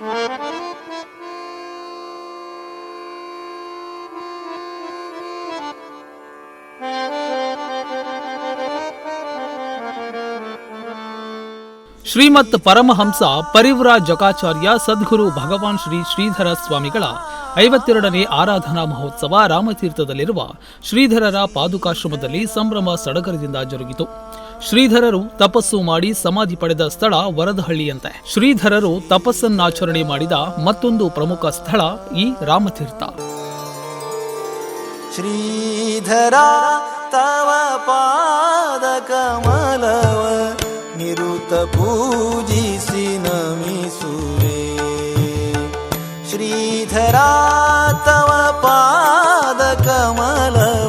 ಶ್ರೀಮತ್ ಪರಮಹಂಸ ಪರಿವ್ರ ಜಕಾಚಾರ್ಯ ಸದ್ಗುರು ಭಗವಾನ್ ಶ್ರೀ ಶ್ರೀಧರ ಸ್ವಾಮಿಗಳ ಐವತ್ತೆರಡನೇ ಆರಾಧನಾ ಮಹೋತ್ಸವ ರಾಮತೀರ್ಥದಲ್ಲಿರುವ ಶ್ರೀಧರರ ಪಾದುಕಾಶ್ರಮದಲ್ಲಿ ಸಂಭ್ರಮ ಸಡಗರದಿಂದ ಜರುಗಿತು. ಶ್ರೀಧರರು ತಪಸ್ಸು ಮಾಡಿ ಸಮಾಧಿ ಪಡೆದ ಸ್ಥಳ ವರದಹಳ್ಳಿಯಂತೆ. ಶ್ರೀಧರರು ತಪಸ್ಸನ್ನಾಚರಣೆ ಮಾಡಿದ ಮತ್ತೊಂದು ಪ್ರಮುಖ ಸ್ಥಳ ಈ ರಾಮತೀರ್ಥ. ಶ್ರೀಧರ ತವ ಪಾದ ಕಮಲವ ನಿರುತ ಪೂಜಿಸಿ ನಮಿಸುವೆ. ಶ್ರೀಧರ ತವ ಪಾದ ಕಮಲ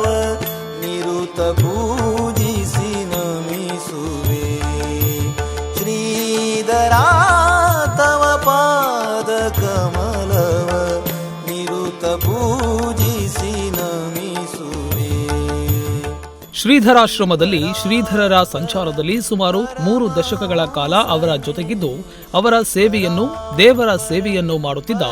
ಶ್ರೀಧರಾಶ್ರಮದಲ್ಲಿ ಶ್ರೀಧರರ ಸಂಚಾರದಲ್ಲಿ ಸುಮಾರು ಮೂರು ದಶಕಗಳ ಕಾಲ ಅವರ ಜೊತೆಗಿದ್ದು ಅವರ ಸೇವೆಯನ್ನು ದೇವರ ಸೇವೆಯನ್ನು ಮಾಡುತ್ತಿದ್ದ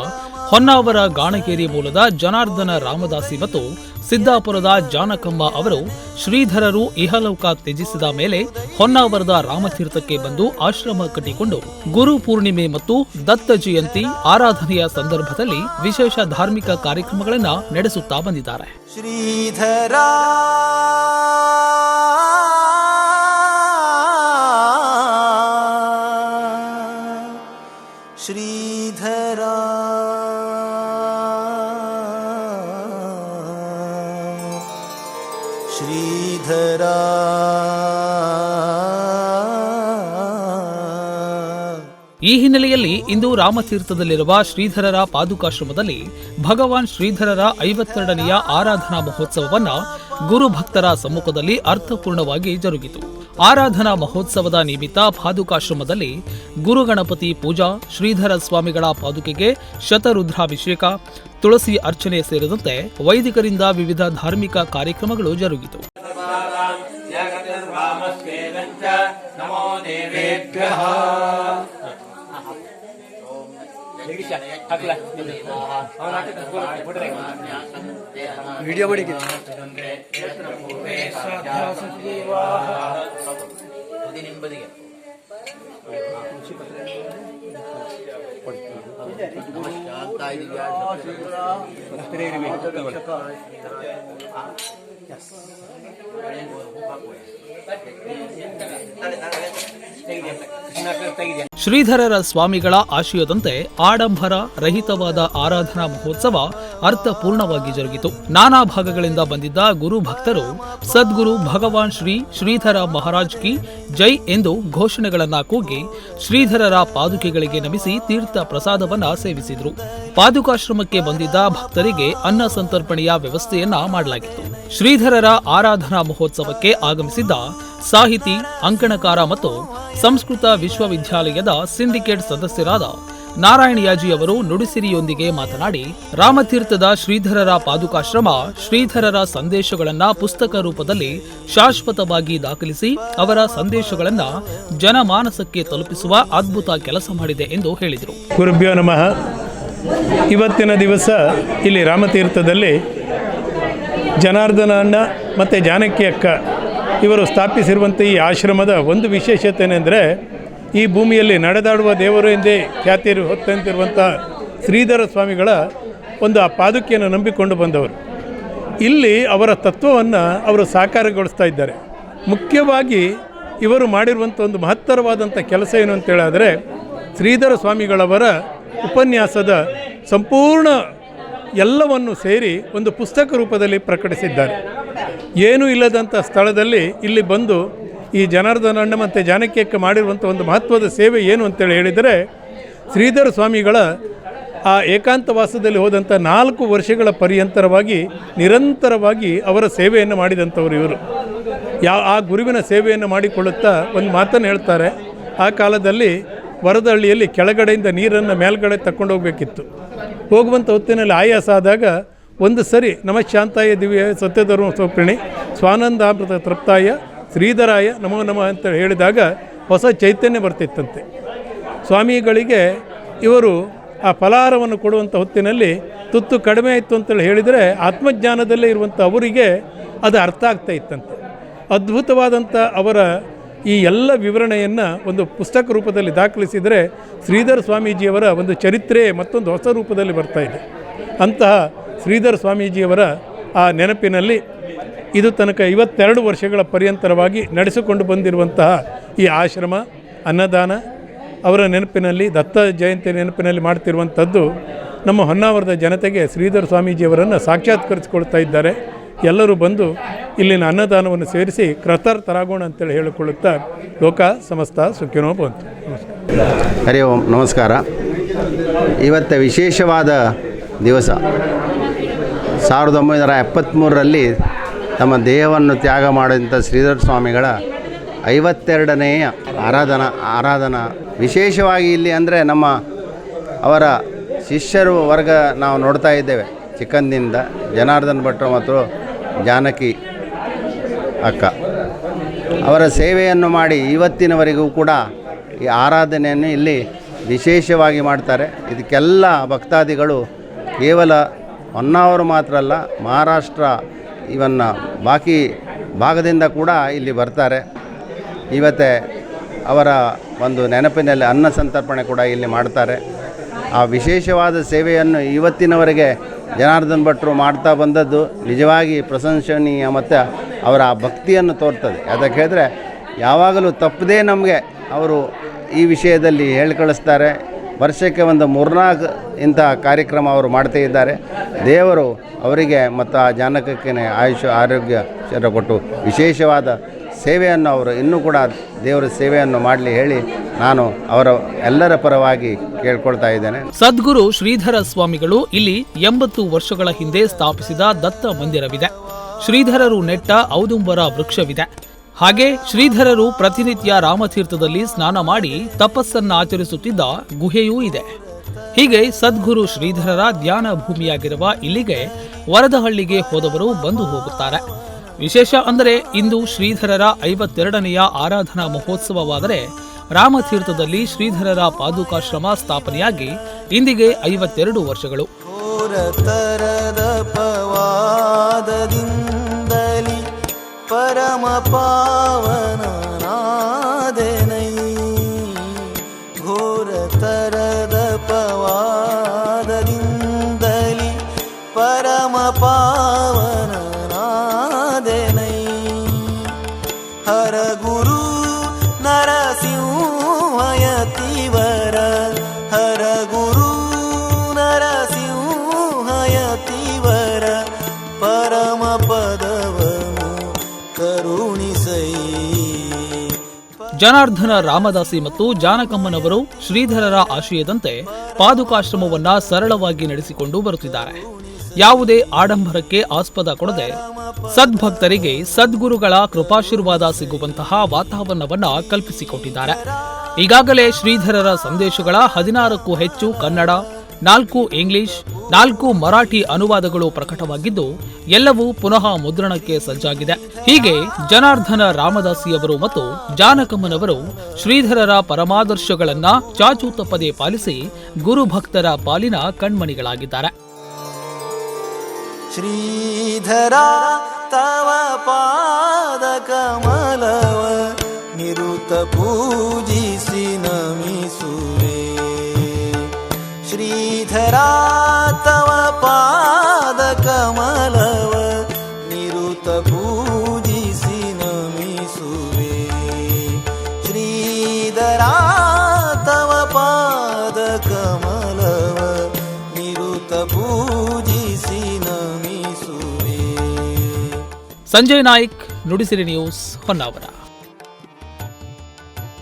ಹೊನ್ನಾವರ ಗಾಣಗೇರಿ ಮೂಲದ ಜನಾರ್ದನ ರಾಮದಾಸಿ ಮತ್ತು ಸಿದ್ದಾಪುರದ ಜಾನಕಮ್ಮ ಅವರು ಶ್ರೀಧರರು ಇಹಲೋಕ ತ್ಯಜಿಸಿದ ಮೇಲೆ ಹೊನ್ನಾವರದ ರಾಮತೀರ್ಥಕ್ಕೆ ಬಂದು ಆಶ್ರಮ ಕಟ್ಟಿಕೊಂಡು ಗುರು ಪೂರ್ಣಿಮೆ ಮತ್ತು ದತ್ತ ಜಯಂತಿ ಆರಾಧನೆಯ ಸಂದರ್ಭದಲ್ಲಿ ವಿಶೇಷ ಧಾರ್ಮಿಕ ಕಾರ್ಯಕ್ರಮಗಳನ್ನು ನಡೆಸುತ್ತಾ ಬಂದಿದ್ದಾರೆ श्रीधरा श्रीधरा ಈ ಹಿನ್ನೆಲೆಯಲ್ಲಿ ಇಂದು ರಾಮತೀರ್ಥದಲ್ಲಿರುವ ಶ್ರೀಧರರ ಪಾದುಕಾಶ್ರಮದಲ್ಲಿ ಭಗವಾನ್ ಶ್ರೀಧರರ ಐವತ್ತೆರಡನೆಯ ಆರಾಧನಾ ಮಹೋತ್ಸವವನ್ನು ಗುರು ಭಕ್ತರ ಸಮ್ಮುಖದಲ್ಲಿ ಅರ್ಥಪೂರ್ಣವಾಗಿ ಜರುಗಿತು. ಆರಾಧನಾ ಮಹೋತ್ಸವದ ನಿಮಿತ್ತ ಪಾದುಕಾಶ್ರಮದಲ್ಲಿ ಗುರುಗಣಪತಿ ಪೂಜಾ, ಶ್ರೀಧರ ಸ್ವಾಮಿಗಳ ಪಾದುಕೆಗೆ ಶತರುದ್ರಾಭಿಷೇಕ, ತುಳಸಿ ಅರ್ಚನೆ ಸೇರಿದಂತೆ ವೈದಿಕರಿಂದ ವಿವಿಧ ಧಾರ್ಮಿಕ ಕಾರ್ಯಕ್ರಮಗಳು ಜರುಗಿತು. ವಿಡಿಯೋ ಮಾಡಿದ್ದೀನಿ ಶ್ರೀಧರರ ಸ್ವಾಮಿಗಳ ಆಶಯದಂತೆ ಆಡಂಬರ ರಹಿತವಾದ ಆರಾಧನಾ ಮಹೋತ್ಸವ ಅರ್ಥಪೂರ್ಣವಾಗಿ ಜರುಗಿತು. ನಾನಾ ಭಾಗಗಳಿಂದ ಬಂದಿದ್ದ ಗುರು ಭಕ್ತರು, ಸದ್ಗುರು ಭಗವಾನ್ ಶ್ರೀ ಶ್ರೀಧರ ಮಹಾರಾಜ್ ಕಿ ಜೈ ಎಂದು ಘೋಷಣೆಗಳನ್ನ ಕೂಗಿ ಶ್ರೀಧರರ ಪಾದುಕೆಗಳಿಗೆ ನಮಿಸಿ ತೀರ್ಥ ಪ್ರಸಾದವನ್ನ ಸೇವಿಸಿದರು. ಪಾದುಕಾಶ್ರಮಕ್ಕೆ ಬಂದಿದ್ದ ಭಕ್ತರಿಗೆ ಅನ್ನ ಸಂತರ್ಪಣೆಯ ವ್ಯವಸ್ಥೆಯನ್ನ ಮಾಡಲಾಗಿತ್ತು. ಶ್ರೀಧರರ ಆರಾಧನಾ ಮಹೋತ್ಸವಕ್ಕೆ ಆಗಮಿಸಿದ್ದ ಸಾಹಿತಿ, ಅಂಕಣಕಾರ ಮತ್ತು ಸಂಸ್ಕೃತ ವಿಶ್ವವಿದ್ಯಾಲಯದ ಸಿಂಡಿಕೇಟ್ ಸದಸ್ಯರಾದ ನಾರಾಯಣಯಾಜಿ ಅವರು ನುಡಿಸಿರಿಯೊಂದಿಗೆ ಮಾತನಾಡಿ, ರಾಮತೀರ್ಥದ ಶ್ರೀಧರರ ಪಾದುಕಾಶ್ರಮ ಶ್ರೀಧರರ ಸಂದೇಶಗಳನ್ನು ಪುಸ್ತಕ ರೂಪದಲ್ಲಿ ಶಾಶ್ವತವಾಗಿ ದಾಖಲಿಸಿ ಅವರ ಸಂದೇಶಗಳನ್ನು ಜನಮಾನಸಕ್ಕೆ ತಲುಪಿಸುವ ಅದ್ಭುತ ಕೆಲಸ ಮಾಡಿದೆ ಎಂದು ಹೇಳಿದರು. ಗುರುಭ್ಯೋ ನಮಃ. ಇವತ್ತಿನ ದಿವಸ ಇಲ್ಲಿ ರಾಮತೀರ್ಥದಲ್ಲಿ ಜನಾರ್ದನ ಅಣ್ಣ ಮತ್ತು ಜಾನಕಿ ಅಕ್ಕ ಇವರು ಸ್ಥಾಪಿಸಿರುವಂಥ ಈ ಆಶ್ರಮದ ಒಂದು ವಿಶೇಷತೆ ಏನೆಂದರೆ ಈ ಭೂಮಿಯಲ್ಲಿ ನಡೆದಾಡುವ ದೇವರು ಎಂದೇ ಖ್ಯಾತಿ ಹೊತ್ತಂತಿರುವಂಥ ಶ್ರೀಧರ ಸ್ವಾಮಿಗಳ ಒಂದು ಆ ಪಾದುಕೆಯನ್ನು ನಂಬಿಕೊಂಡು ಬಂದವರು. ಇಲ್ಲಿ ಅವರ ತತ್ವವನ್ನು ಅವರು ಸಾಕಾರಗೊಳಿಸ್ತಾ ಇದ್ದಾರೆ. ಮುಖ್ಯವಾಗಿ ಇವರು ಮಾಡಿರುವಂಥ ಒಂದು ಮಹತ್ತರವಾದಂಥ ಕೆಲಸ ಏನು ಅಂತೇಳಾದರೆ ಶ್ರೀಧರ ಸ್ವಾಮಿಗಳವರ ಉಪನ್ಯಾಸದ ಸಂಪೂರ್ಣ ಎಲ್ಲವನ್ನು ಸೇರಿ ಒಂದು ಪುಸ್ತಕ ರೂಪದಲ್ಲಿ ಪ್ರಕಟಿಸಿದ್ದಾರೆ. ಏನೂ ಇಲ್ಲದಂಥ ಸ್ಥಳದಲ್ಲಿ ಇಲ್ಲಿ ಬಂದು ಈ ಜನಾರ್ದನ ಅಣ್ಣ ಮತ್ತು ಜಾನಕ್ಯಕ್ಕೆ ಮಾಡಿರುವಂಥ ಒಂದು ಮಹತ್ವದ ಸೇವೆ ಏನು ಅಂತೇಳಿ ಹೇಳಿದರೆ, ಶ್ರೀಧರ ಸ್ವಾಮಿಗಳ ಆ ಏಕಾಂತವಾಸದಲ್ಲಿ ಹೋದಂಥ ನಾಲ್ಕು ವರ್ಷಗಳ ಪರ್ಯಂತರವಾಗಿ ನಿರಂತರವಾಗಿ ಅವರ ಸೇವೆಯನ್ನು ಮಾಡಿದಂಥವ್ರು ಇವರು. ಯಾ, ಆ ಗುರುವಿನ ಸೇವೆಯನ್ನು ಮಾಡಿಕೊಳ್ಳುತ್ತಾ ಒಂದು ಮಾತನ್ನು ಹೇಳ್ತಾರೆ, ಆ ಕಾಲದಲ್ಲಿ ವರದಹಳ್ಳಿಯಲ್ಲಿ ಕೆಳಗಡೆಯಿಂದ ನೀರನ್ನು ಮೇಲ್ಗಡೆ ತಕೊಂಡು ಹೋಗಬೇಕಿತ್ತು. ಹೋಗುವಂಥ ಹೊತ್ತಿನಲ್ಲಿ ಆಯಾಸ ಆದಾಗ ಒಂದು ಸರಿ ನಮ ಶಾಂತಾಯ ದಿವ್ಯ ಸತ್ಯಧರ್ಮ ಸ್ವಪ್ರಣಿ ಸ್ವಾನಂದಾಮೃತ ತೃಪ್ತಾಯ ಶ್ರೀಧರಾಯ ನಮೋ ನಮಃ ಅಂತ ಹೇಳಿದಾಗ ಹೊಸ ಚೈತನ್ಯ ಬರ್ತಿತ್ತಂತೆ. ಸ್ವಾಮಿಗಳಿಗೆ ಇವರು ಆ ಫಲಾಹಾರವನ್ನು ಕೊಡುವಂಥ ಹೊತ್ತಿನಲ್ಲಿ ತುತ್ತು ಕಡಿಮೆ ಆಯಿತು ಅಂತೇಳಿ ಹೇಳಿದರೆ ಆತ್ಮಜ್ಞಾನದಲ್ಲೇ ಇರುವಂಥ ಅವರಿಗೆ ಅದು ಅರ್ಥ ಆಗ್ತಾ ಇತ್ತಂತೆ. ಅದ್ಭುತವಾದಂಥ ಅವರ ಈ ಎಲ್ಲ ವಿವರಣೆಯನ್ನು ಒಂದು ಪುಸ್ತಕ ರೂಪದಲ್ಲಿ ದಾಖಲಿಸಿದರೆ ಶ್ರೀಧರ ಸ್ವಾಮೀಜಿಯವರ ಒಂದು ಚರಿತ್ರೆ ಮತ್ತೊಂದು ಹೊಸ ರೂಪದಲ್ಲಿ ಬರ್ತಾ ಇದೆ. ಅಂತಹ ಶ್ರೀಧರ ಸ್ವಾಮೀಜಿಯವರ ಆ ನೆನಪಿನಲ್ಲಿ ಇದು ತನಕ ಐವತ್ತೆರಡು ವರ್ಷಗಳ ಪರ್ಯಂತರವಾಗಿ ನಡೆಸಿಕೊಂಡು ಬಂದಿರುವಂತಹ ಈ ಆಶ್ರಮ, ಅನ್ನದಾನ, ಅವರ ನೆನಪಿನಲ್ಲಿ, ದತ್ತ ಜಯಂತಿ ನೆನಪಿನಲ್ಲಿ ಮಾಡ್ತಿರುವಂಥದ್ದು ನಮ್ಮ ಹೊನ್ನಾವರದ ಜನತೆಗೆ ಶ್ರೀಧರ ಸ್ವಾಮೀಜಿಯವರನ್ನು ಸಾಕ್ಷಾತ್ಕರಿಸಿಕೊಳ್ತಾ ಇದ್ದಾರೆ. ಎಲ್ಲರೂ ಬಂದು ಇಲ್ಲಿನ ಅನ್ನದಾನವನ್ನು ಸೇರಿಸಿ ಕೃತಾರ್ಥರಾಗೋಣ ಅಂತೇಳಿ ಹೇಳಿಕೊಳ್ಳುತ್ತಾ ಲೋಕ ಸಮಸ್ತ ಸುಖಿನೋ ಬಂತು ಹರಿ ಓಂ, ನಮಸ್ಕಾರ. ಇವತ್ತು ವಿಶೇಷವಾದ ದಿವಸ. ಸಾವಿರದ ಒಂಬೈನೂರ ಎಪ್ಪತ್ತ್ಮೂರರಲ್ಲಿ ತಮ್ಮ ದೇಹವನ್ನು ತ್ಯಾಗ ಮಾಡಿದಂಥ ಶ್ರೀಧರ ಸ್ವಾಮಿಗಳ ಐವತ್ತೆರಡನೆಯ ಆರಾಧನಾ ಆರಾಧನಾ. ವಿಶೇಷವಾಗಿ ಇಲ್ಲಿ ಅಂದರೆ ನಮ್ಮ ಅವರ ಶಿಷ್ಯರು ವರ್ಗ ನಾವು ನೋಡ್ತಾ ಇದ್ದೇವೆ. ಚಿಕ್ಕಂದಿನಿಂದ ಜನಾರ್ದನ್ ಭಟ್ರು ಮತ್ತು ಜಾನಕಿ. ಅಕ್ಕ. ಅವರ ಸೇವೆಯನ್ನು ಮಾಡಿ ಇವತ್ತಿನವರೆಗೂ ಕೂಡ ಈ ಆರಾಧನೆಯನ್ನು ಇಲ್ಲಿ ವಿಶೇಷವಾಗಿ ಮಾಡ್ತಾರೆ. ಇದಕ್ಕೆಲ್ಲ ಭಕ್ತಾದಿಗಳು ಕೇವಲ ಹೊನ್ನಾವರು ಮಾತ್ರ ಅಲ್ಲ, ಮಹಾರಾಷ್ಟ್ರ ಇವನ್ನ ಬಾಕಿ ಭಾಗದಿಂದ ಕೂಡ ಇಲ್ಲಿ ಬರ್ತಾರೆ. ಇವತ್ತೆ ಅವರ ಒಂದು ನೆನಪಿನಲ್ಲಿ ಅನ್ನ ಸಂತರ್ಪಣೆ ಕೂಡ ಇಲ್ಲಿ ಮಾಡ್ತಾರೆ. ಆ ವಿಶೇಷವಾದ ಸೇವೆಯನ್ನು ಇವತ್ತಿನವರೆಗೆ ಜನಾರ್ದನ್ ಭಟ್ರು ಮಾಡ್ತಾ ಬಂದದ್ದು ನಿಜವಾಗಿ ಪ್ರಶಂಸನೀಯ ಮತ್ತು ಅವರ ಆ ಭಕ್ತಿಯನ್ನು ತೋರ್ತದೆ. ಅದಕ್ಕೆ ಹೇಳಿದ್ರೆ ಯಾವಾಗಲೂ ತಪ್ಪದೇ ನಮಗೆ ಅವರು ಈ ವಿಷಯದಲ್ಲಿ ಹೇಳಿ ಕಳಿಸ್ತಾರೆ ವರ್ಷಕ್ಕೆ ಒಂದು ಮೂರ್ನಾಲ್ಕು ಇಂಥ ಕಾರ್ಯಕ್ರಮ ಅವರು ಮಾಡ್ತಾ ಇದ್ದಾರೆ. ದೇವರು ಅವರಿಗೆ ಮತ್ತು ಆ ಜಾನಕಕ್ಕೇ ಆಯುಷ್ ಆರೋಗ್ಯ ಕೊಟ್ಟು ವಿಶೇಷವಾದ ಸೇವೆಯನ್ನು ಅವರು ಇನ್ನೂ ಕೂಡ ದೇವರ ಸೇವೆಯನ್ನು ಮಾಡಲಿ ಹೇಳಿ ನಾನು ಅವರ ಎಲ್ಲರ ಪರವಾಗಿ ಕೇಳ್ಕೊಳ್ತಾ ಇದ್ದೇನೆ. ಸದ್ಗುರು ಶ್ರೀಧರ ಸ್ವಾಮಿಗಳು ಇಲ್ಲಿ ಎಂಬತ್ತು ವರ್ಷಗಳ ಹಿಂದೆ ಸ್ಥಾಪಿಸಿದ ದತ್ತ ಮಂದಿರವಿದೆ. ಶ್ರೀಧರರು ನೆಟ್ಟ ಔದುಂಬರ ವೃಕ್ಷವಿದೆ. ಹಾಗೆ ಶ್ರೀಧರರು ಪ್ರತಿನಿತ್ಯ ರಾಮತೀರ್ಥದಲ್ಲಿ ಸ್ನಾನ ಮಾಡಿ ತಪಸ್ಸನ್ನ ಆಚರಿಸುತ್ತಿದ್ದ ಗುಹೆಯೂ ಇದೆ. ಹೀಗೆ ಸದ್ಗುರು ಶ್ರೀಧರರ ಧ್ಯಾನ ಭೂಮಿಯಾಗಿರುವ ಇಲ್ಲಿಗೆ ವರದಹಳ್ಳಿಗೆ ಹೋದವರು ಬಂದು ಹೋಗುತ್ತಾರೆ. ವಿಶೇಷ ಅಂದರೆ ಇಂದು ಶ್ರೀಧರರ ಐವತ್ತೆರಡನೆಯ ಆರಾಧನಾ ಮಹೋತ್ಸವವಾದರೆ ರಾಮತೀರ್ಥದಲ್ಲಿ ಶ್ರೀಧರರ ಪಾದುಕಾಶ್ರಮ ಸ್ಥಾಪನೆಯಾಗಿ ಇಂದಿಗೆ ಐವತ್ತೆರಡು ವರ್ಷಗಳು. பரம பாவனா ಜನಾರ್ದನ ರಾಮದಾಸಿ ಮತ್ತು ಜಾನಕಮ್ಮನವರು ಶ್ರೀಧರರ ಆಶಯದಂತೆ ಪಾದುಕಾಶ್ರಮವನ್ನ ಸರಳವಾಗಿ ನಡೆಸಿಕೊಂಡು ಬರುತ್ತಿದ್ದಾರೆ. ಯಾವುದೇ ಆಡಂಬರಕ್ಕೆ ಆಸ್ಪದ ಕೊಡದೆ ಸದ್ಭಕ್ತರಿಗೆ ಸದ್ಗುರುಗಳ ಕೃಪಾಶೀರ್ವಾದ ಸಿಗುವಂತಹ ವಾತಾವರಣವನ್ನ ಕಲ್ಪಿಸಿಕೊಟ್ಟಿದ್ದಾರೆ. ಈಗಾಗಲೇ ಶ್ರೀಧರರ ಸಂದೇಶಗಳ ಹದಿನಾರಕ್ಕೂ ಹೆಚ್ಚು ಕನ್ನಡ ನಾಲ್ಕು ಇಂಗ್ಲಿಷ್, ನಾಲ್ಕು ಮರಾಠಿ ಅನುವಾದಗಳು ಪ್ರಕಟವಾಗಿದ್ದು, ಎಲ್ಲವೂ ಪುನಃ ಮುದ್ರಣಕ್ಕೆ ಸಜ್ಜಾಗಿದೆ. ಹೀಗೆ ಜನಾರ್ದನ ರಾಮದಾಸಿಯವರು ಮತ್ತು ಜಾನಕಮ್ಮನವರು ಶ್ರೀಧರರ ಪರಮಾದರ್ಶಗಳನ್ನ ಚಾಚು ತಪ್ಪದೇ ಪಾಲಿಸಿ ಗುರುಭಕ್ತರ ಪಾಲಿನ ಕಣ್ಮಣಿಗಳಾಗಿದ್ದಾರೆ. ಶ್ರೀಧರ ತವ ಪಾದ ಕಮಲವ ನಿರುತ ಪೂಜಿಸಿ ನಮಿಸುವೆ ತವ ಪಾದ ಕಮಲವ ನಿರುತ ಪೂಜಿಸಿ ನಮಿಸುವೆ. ಶ್ರೀಧರಾ ಪಾದ ಕಮಲವ ನಿರುತ ಪೂಜಿಸಿ ನಮಿಸುವೆ. ಸಂಜಯ್ ನಾಯ್ಕ್ ನುಡಿಸಿರಿ ನ್ಯೂಸ್ ಹೊನ್ನಾವರ.